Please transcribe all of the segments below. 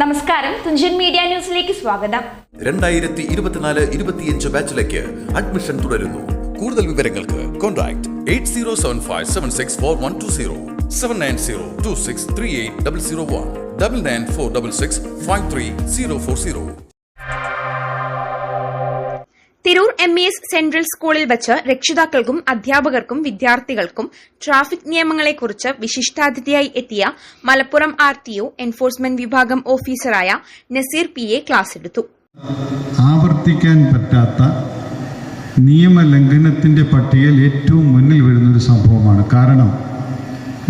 നമസ്കാരം. തുഞ്ചൻ മീഡിയ ന്യൂസിലേക്ക് സ്വാഗതം. രണ്ടായിരത്തി ഇരുപത്തിനാല് ഇരുപത്തിയഞ്ച് ബാച്ചിലേക്ക് അഡ്മിഷൻ തുടരുന്നു. കൂടുതൽ വിവരങ്ങൾക്ക് contact eight zero seven five seven six four one two zero seven nine zero two six three eight double zero one double nine four double six five three zero four zero. Tirur M E S central സ്കൂളിൽ വച്ച് രക്ഷിതാക്കൾക്കും അധ്യാപകർക്കും വിദ്യാർത്ഥികൾക്കും traffic നിയമങ്ങളെക്കുറിച്ച് വിശിഷ്ടാതിഥിയായി എത്തിയ Malappuram R T O enforcement വിഭാഗം ഓഫീസറായ നസീർ പി എ ക്ലാസ് എടുത്തു ആവർത്തിക്കാൻ പറ്റാത്ത നിയമലംഘനത്തിന്റെ പട്ടികയിൽ ഏറ്റവും മുന്നിൽ വരുന്ന ഒരു സംഭവമാണ്. കാരണം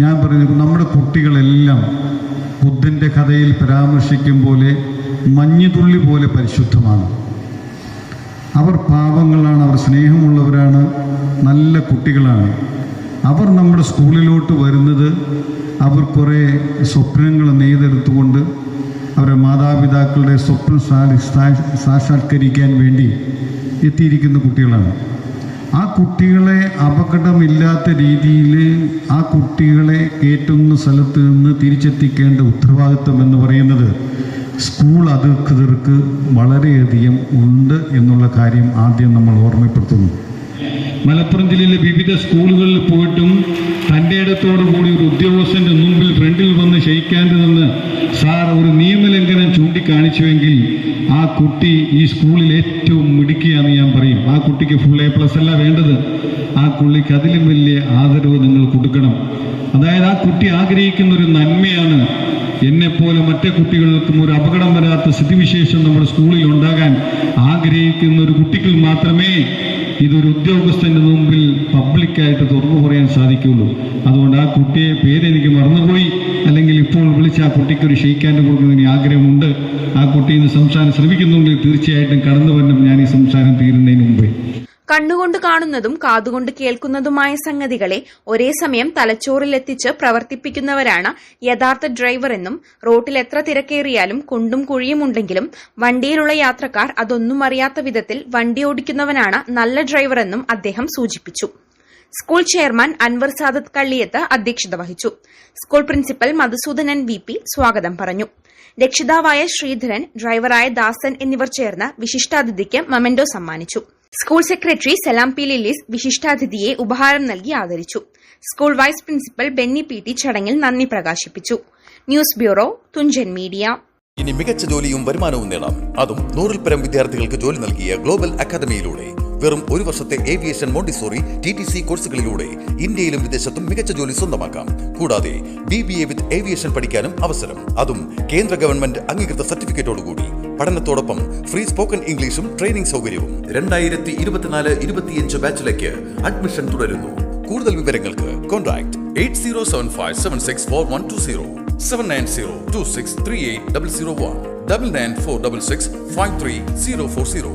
ഞാൻ പറഞ്ഞു നമ്മുടെ കുട്ടികളെല്ലാം ബുദ്ധന്റെ കഥയിൽ പരാമർശിക്കും പോലെ മഞ്ഞുതുള്ളി പോലെ പരിശുദ്ധമാണ്. അവർ പാവങ്ങളാണ് അവർ സ്നേഹമുള്ളവരാണ് നല്ല കുട്ടികളാണ്. അവർ നമ്മുടെ സ്കൂളിലോട്ട് വരുന്നത് അവർ കുറേ സ്വപ്നങ്ങൾ നെയ്തെടുത്തുകൊണ്ട് അവരുടെ മാതാപിതാക്കളുടെ സ്വപ്നം സാക്ഷാത്കരിക്കാൻ വേണ്ടി എത്തിയിരിക്കുന്ന കുട്ടികളാണ്. ആ കുട്ടികളെ അപകടമില്ലാത്ത രീതിയിൽ ആ കുട്ടികളെ കയറ്റുന്ന സ്ഥലത്ത് നിന്ന് തിരിച്ചെത്തിക്കേണ്ട ഉത്തരവാദിത്വം എന്ന് പറയുന്നത് സ്കൂൾ അധികൃതർക്ക് വളരെയധികം ഉണ്ട് എന്നുള്ള കാര്യം ആദ്യം നമ്മൾ ഓർമ്മപ്പെടുത്തുന്നു. മലപ്പുറം ജില്ലയിലെ വിവിധ സ്കൂളുകളിൽ പോയിട്ടും തന്റെ ഇടത്തോടു കൂടി ഒരു ഉദ്യോഗസ്ഥന്റെ മുമ്പിൽ ഫ്രണ്ടിൽ വന്ന് ക്ഷയിക്കാണ്ട് നിന്ന് സാർ ഒരു നിയമലംഘനം ചൂണ്ടിക്കാണിച്ചുവെങ്കിൽ ആ കുട്ടി ഈ സ്കൂളിൽ ഏറ്റവും മിടുക്കിയാന്ന് ഞാൻ പറയും. ആ കുട്ടിക്ക് ഫുൾ എ പ്ലസ് അല്ല വേണ്ടത്. ആ കുട്ടിക്ക് അതിലും വലിയ ആദരവ് നിങ്ങൾ കൊടുക്കണം. അതായത് ആ കുട്ടി ആഗ്രഹിക്കുന്ന ഒരു നന്മയാണ് എന്നെപ്പോലെ മറ്റേ കുട്ടികൾക്കും ഒരു അപകടം വരാത്ത സ്ഥിതിവിശേഷം നമ്മുടെ സ്കൂളിൽ ഉണ്ടാകാൻ ആഗ്രഹിക്കുന്ന ഒരു കുട്ടിക്ക് മാത്രമേ ഇതൊരു ഉദ്യോഗസ്ഥന്റെ മുമ്പിൽ പബ്ലിക്കായിട്ട് തുറന്നു പറയാൻ സാധിക്കുള്ളൂ അതുകൊണ്ട് ആ കുട്ടിയെ പേരെനിക്ക് മറന്നുപോയി. അല്ലെങ്കിൽ ഇപ്പോൾ വിളിച്ച് ആ കുട്ടിക്ക് ഒരു ഷെയ്ക്കാന്റെ കൊടുക്കുന്നതിന് ആഗ്രഹമുണ്ട്. ആ കുട്ടി ഇന്ന് സംസാരം ശ്രമിക്കുന്നുണ്ടെങ്കിൽ തീർച്ചയായിട്ടും കടന്നു വരണം ഞാൻ ഈ സംസാരം തീരുന്നതിന് കണ്ണുകൊണ്ട് കാണുന്നതും കാതുകൊണ്ട് കേൾക്കുന്നതുമായ സംഗതികളെ ഒരേ സമയം തലച്ചോറിലെത്തിച്ച് പ്രവർത്തിപ്പിക്കുന്നവരാണ് യഥാർത്ഥ ഡ്രൈവർ എന്നും റോട്ടിൽ എത്ര തിരക്കേറിയാലും കുണ്ടും കുഴിയുമുണ്ടെങ്കിലും വണ്ടിയിലുള്ള യാത്രക്കാർ അതൊന്നും അറിയാത്ത വിധത്തിൽ വണ്ടി ഓടിക്കുന്നവനാണ് നല്ല ഡ്രൈവർ എന്നും അദ്ദേഹം സൂചിപ്പിച്ചു. സ്കൂൾ ചെയർമാൻ അൻവർ സാദത്ത് കള്ളിയത്ത് അധ്യക്ഷത വഹിച്ചു. School principal Madhusoodanan V P സ്വാഗതം പറഞ്ഞു. രക്ഷിതാവായ ശ്രീധരൻ ഡ്രൈവറായ ദാസൻ എന്നിവർ ചേർന്ന് വിശിഷ്ടാതിഥിക്ക് മൊമെന്റോ സമ്മാനിച്ചു. School secretary Salam P Lillis വിശിഷ്ടാതിഥിയെ ഉപഹാരം നൽകി ആദരിച്ചു. School vice principal Benny P T ചടങ്ങിൽ നന്ദി പ്രകാശിപ്പിച്ചു. News bureau Thunchan media. ഇനി മികച്ച ജോലിയും വരുമാനവും നേടാം. അതും നൂറിൽ പരം വിദ്യാർത്ഥികൾക്ക് ജോലി നൽകിയ ഗ്ലോബൽ അക്കാദമിയിലൂടെ. വെറും ഒരു വർഷത്തെ aviation Montessori T T C കോഴ്സുകളിലൂടെ ഇന്ത്യയിലും വിദേശത്തും മികച്ച ജോലി സ്വന്തമാക്കാം. കൂടാതെ B B A with aviation പഠിക്കാനും അവസരം. അതും കേന്ദ്ര ഗവൺമെന്റ് അംഗീകൃത സർട്ടിഫിക്കറ്റോടുകൂടി. പഠനത്തോടൊപ്പം ഫ്രീ സ്പോക്കൺ ഇംഗ്ലീഷും ട്രെയിനിംഗ് സൗകര്യവും. രണ്ടായിരത്തി ഇരുപത്തിനാല് ഇരുപത്തിയഞ്ച് ബാച്ചിലേക്ക് അഡ്മിഷൻ തുടരുന്നു. കൂടുതൽ വിവരങ്ങൾക്ക് contact eight zero seven five seven six four one two zero seven nine zero two six three eight double zero one double nine four double six five three zero four zero.